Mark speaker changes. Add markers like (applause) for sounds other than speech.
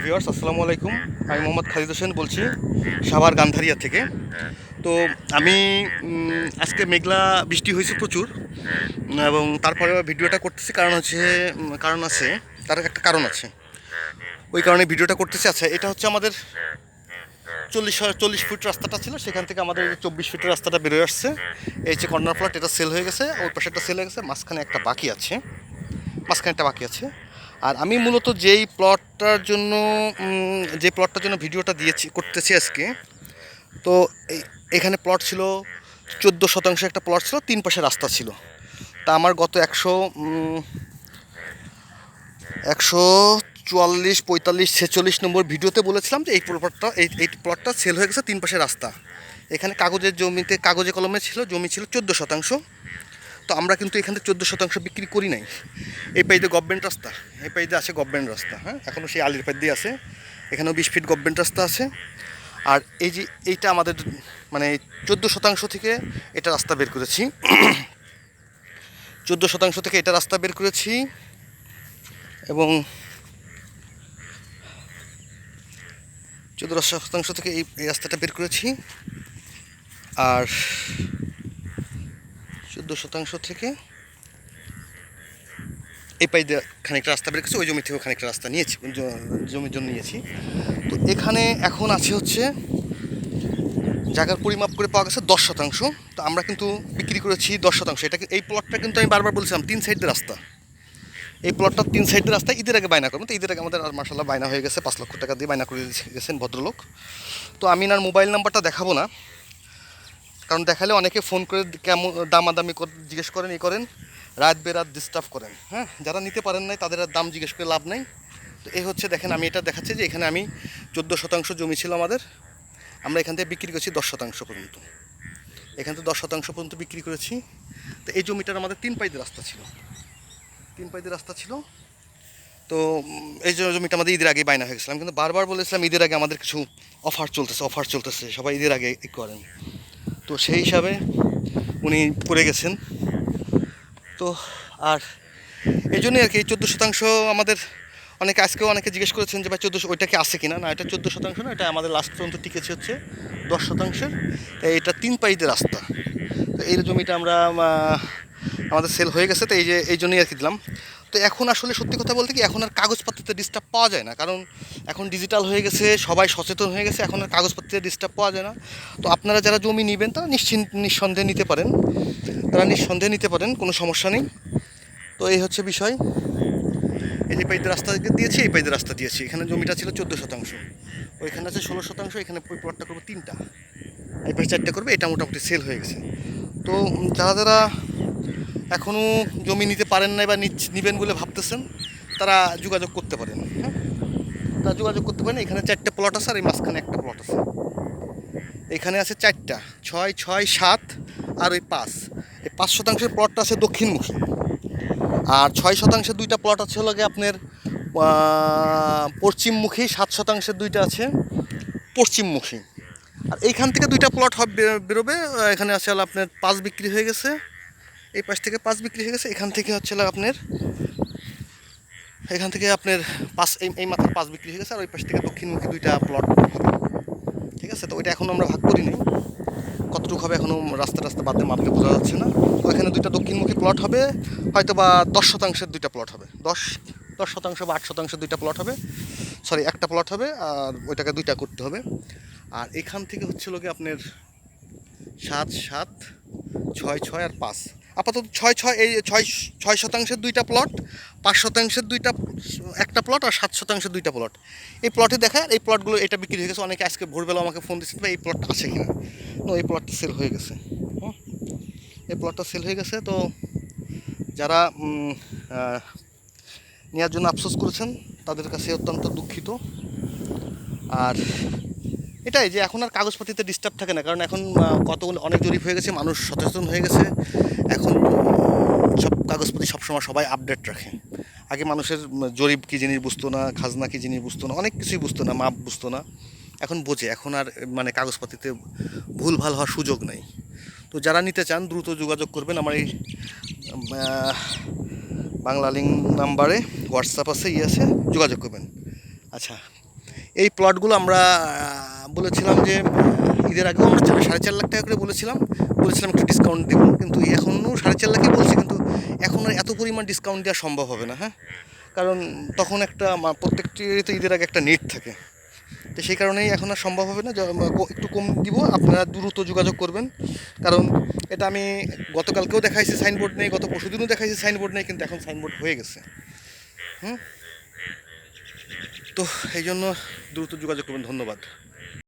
Speaker 1: Viewers আসসালামু আলাইকুম। আমি মোহাম্মদ খালিদ হোসেন বলছি, সাভার গান্ধারিয়া থেকে। তো আমি আজকে মেঘলা বৃষ্টি হয়েছে প্রচুর, এবং তারপরে ভিডিওটা করতেছি, কারণ হচ্ছে কারণ আছে, তার একটা কারণ আছে। ওই কারণে ভিডিওটা করতেছি। আচ্ছা এটা হচ্ছে আমাদের চল্লিশ চল্লিশ ফুট রাস্তাটা ছিল, সেখান থেকে আমাদের চব্বিশ ফিটের রাস্তাটা বেরোয় আসছে। এই যে কর্নার প্লট, এটা সেল হয়ে গেছে, ওই পাশে একটা সেল হয়ে গেছে, মাঝখানে একটা বাকি আছে, মাঝখানে একটা বাকি আছে। আর আমি মূলত যেই প্লটটার জন্য যে প্লটটার জন্য ভিডিওটা দিয়েছি, করতেছি আজকে, তো এখানে প্লট ছিল চোদ্দ শতাংশ একটা প্লট ছিল, তিন পাশে রাস্তা ছিল। তা আমার গত একশো একশো চুয়াল্লিশ, পঁয়তাল্লিশ, ছেচল্লিশ নম্বর ভিডিওতে বলেছিলাম যে এই প্লটটা এই এই প্লটটা সেল হয়ে গেছে তিন পাশে রাস্তা। এখানে কাগজের জমিতে, কাগজে কলমে ছিল, জমি ছিল চোদ্দ শতাংশ। তো আমরা কিন্তু এখানে চোদ্দ শতাংশ বিক্রি করি নাই। এই পাইতে গভর্নমেন্ট রাস্তা, এই পাইতে আছে গভর্নমেন্ট রাস্তা হ্যাঁ? এখনও সেই আলির দিয়ে আছে। এখানেও বিশ ফিট গভর্নমেন্ট রাস্তা আছে। আর এই যে এইটা আমাদের মানে চোদ্দ শতাংশ থেকে এটা রাস্তা বের করেছি। (clears throat) চোদ্দ শতাংশ থেকে এটা রাস্তা বের করেছি। এবং চোদ্দ শতাংশ থেকে এই রাস্তাটা বের করেছি। আর চোদ্দ শতাংশ থেকে এই পাই খানিকটা রাস্তা বের ওই জমি থেকেও খানিকটা রাস্তা নিয়েছি জমির জন্য নিয়েছি। তো এখানে এখন আছে হচ্ছে, জায়গার পরিমাপ করে পাওয়া গেছে দশ শতাংশ। তো আমরা কিন্তু বিক্রি করেছি দশ শতাংশ। এটা এই প্লটটা কিন্তু আমি বারবার বলছিলাম, তিন সাইডের রাস্তা। এই প্লটটা তিন সাইডের রাস্তা ঈদের আগে বায়না করবেন। তো ঈদের আগে আমাদের আর মার্শাল্লাহ বায়না হয়ে গেছে, পাঁচ লক্ষ টাকা দিয়ে বায়না করে গেছেন ভদ্রলোক। তো আমি আর মোবাইল নাম্বারটা দেখাবো না। কারণ দেখালে অনেকে ফোন করে কেমন দামাদামি করে জিজ্ঞেস করেন, ই করেন, রাত বেরাত ডিস্টার্ব করেন। হ্যাঁ যারা নিতে পারেন নাই, তাদের আর দাম জিজ্ঞেস করে লাভ নেই। তো এই হচ্ছে, দেখেন, আমি এটা দেখাচ্ছি যে এখানে আমি চোদ্দ শতাংশ জমি ছিল আমাদের। আমরা এখান থেকে বিক্রি করেছি দশ শতাংশ পর্যন্ত। এখান থেকে দশ শতাংশ পর্যন্ত বিক্রি করেছি। তো এই জমিটার আমাদের তিন পাইদের রাস্তা ছিল। তিন পাইদের রাস্তা ছিল। তো এই জমিটা আমাদের ঈদের আগে বায়না হয়ে গেছিলাম। কিন্তু বারবার বলেছিলাম, ঈদের আগে আমাদের কিছু অফার চলতেছে অফার চলতেছে। সবাই ঈদের আগে করেন। তো সেই হিসাবে উনি পড়ে গেছেন। তো আর এই জন্যই আর কি এই চোদ্দ শতাংশ আমাদের অনেকে আজকেও অনেকে জিজ্ঞেস করেছেন যে ভাই চোদ্দোশো ওইটা কি আছে কিনা? না, এটা চোদ্দ শতাংশ না, এটা আমাদের লাস্ট পর্যন্ত টিকেছে হচ্ছে দশ শতাংশের। তো এটা তিন পাইতে রাস্তা। তো এই জমিটা আমরা আমাদের সেল হয়ে গেছে, তো এই যে, এই জন্যই আর কি দিলাম। তো এখন আসলে সত্যি কথা বলতে কি, এখন আর কাগজপত্রতে ডিস্টার্ব পাওয়া যায় না। কারণ এখন ডিজিটাল হয়ে গেছে, সবাই সচেতন হয়ে গেছে, এখন আর কাগজপত্রে ডিস্টার্ব পাওয়া যায় না। তো আপনারা যারা জমি নেবেন, তারা নিশ্চিন্ত, নিঃসন্দেহে নিতে পারেন। তারা নিঃসন্দেহে নিতে পারেন, কোনো সমস্যা নেই। তো এই হচ্ছে বিষয়। এই যে রাস্তা দিয়েছি, এই পাইতে রাস্তা দিয়েছি। এখানে জমিটা ছিল চোদ্দ শতাংশ। ওইখানে আছে ষোলো শতাংশ, এখানে প্লটটা করব তিনটা। এই পাশে চারটে করবে, এটা মোটামুটি সেল হয়ে গেছে। তো যারা যারা এখনও জমি নিতে পারেন না বা নিবেন বলে ভাবতেছেন, তারা যোগাযোগ করতে পারেন। হ্যাঁ তারা যোগাযোগ করতে পারেন, এখানে চারটে প্লট আছে আর এই মাঝখানে একটা প্লট আছে। এখানে আছে চারটা, ছয় ছয়, সাত আর ওই পাঁচ। এই পাঁচ শতাংশের প্লটটা আছে দক্ষিণমুখী আর ছয় শতাংশের দুইটা প্লট আছে হলো আপনার পশ্চিমমুখী সাত শতাংশের দুইটা আছে পশ্চিমমুখী আর এইখান থেকে দুইটা প্লট হবে, বেরোবে, এখানে আছে হলো আপনার পাঁচ বিক্রি হয়ে গেছে। এই পাশ থেকে পাঁচ বিক্রি হয়ে গেছে, এখান থেকে হচ্ছে আপনার, এখান থেকে আপনার পাঁচ এই মাথার পাঁচ বিক্রি হয়ে গেছে আর ওই পাশ থেকে দক্ষিণমুখী দুইটা প্লট ঠিক আছে? তো ওইটা এখন আমরা ভাগ করি নাই। কতটুকু হবে এখনও রাস্তা রাস্তা বাদে মাপতে বোঝা যাচ্ছে না। ওইখানে দুইটা দক্ষিণমুখী প্লট হবে হয়তো বা দশ শতাংশের দুইটা প্লট হবে। দশ দশ শতাংশ বা আট শতাংশের দুইটা প্লট হবে। সরি একটা প্লট হবে আর ওইটাকে দুইটা করতে হবে। আর এখান থেকে হচ্ছিল কি আপনার সাত সাত, ছয় ছয় আর পাঁচ। আপাতত ছয় ছয়, এই ছয় ছয় শতাংশের দুইটা প্লট পাঁচ শতাংশের দুইটা, একটা প্লট আর সাত শতাংশের দুইটা প্লট এই প্লটে দেখায় এই প্লটগুলো এটা বিক্রি হয়ে গেছে, অনেকে আজকে ভোরবেলা আমাকে ফোন দিচ্ছে ভাই এই প্লটটা আছে কিনা? নো এই প্লটটা সেল হয়ে গেছে? এই প্লটটা সেল হয়ে গেছে, তো যারা নেওয়ার জন্য আফসোস করেছেন, তাদের কাছে অত্যন্ত দুঃখিত। আর এটাই যে এখন আর কাগজপাতিতে ডিস্টার্ব থাকে না, কারণ এখন কতগুলো, অনেক জরিপ হয়ে গেছে, মানুষ সচেতন হয়ে গেছে। এখন সব কাগজপাতি সবসময় সবাই আপডেট রাখে। আগে মানুষের জরিপ কী জিনিস বুঝতো না, খাজনা কী জিনিস বুঝতো না, অনেক কিছুই বুঝতো না, মাপ বুঝতো না। এখন বোঝে, এখন আর মানে কাগজপাতিতে ভুল ভালো হওয়ার সুযোগ নেই। তো যারা নিতে চান, দ্রুত যোগাযোগ করবেন আমার এই বাংলা লিঙ্ক নাম্বারে হোয়াটসঅ্যাপ আছে ই আছে, যোগাযোগ করবেন। আচ্ছা এই প্লটগুলো আমরা বলেছিলাম যে ঈদের আগেও আমরা সাড়ে চার লাখ টাকা করে বলেছিলাম। বলেছিলাম একটু ডিসকাউন্ট দেবো, কিন্তু এখনও সাড়ে চার লাখই বলছি, কিন্তু এখন আর এত পরিমাণ ডিসকাউন্ট দেওয়া সম্ভব হবে না হ্যাঁ? কারণ তখন একটা প্রত্যেকটি তো ঈদের আগে একটা নেট থাকে। তো সেই কারণেই এখন আর সম্ভব হবে না। একটু কম দিব, আপনারা দ্রুত যোগাযোগ করবেন। কারণ এটা আমি গতকালকেও দেখাইছি সাইনবোর্ড নেই, গত পরশুদিনও দেখাইছি সাইনবোর্ড নেই, কিন্তু এখন সাইনবোর্ড হয়ে গেছে। হুম? তো এই জন্য দ্রুত যোগাযোগ করবেন, ধন্যবাদ।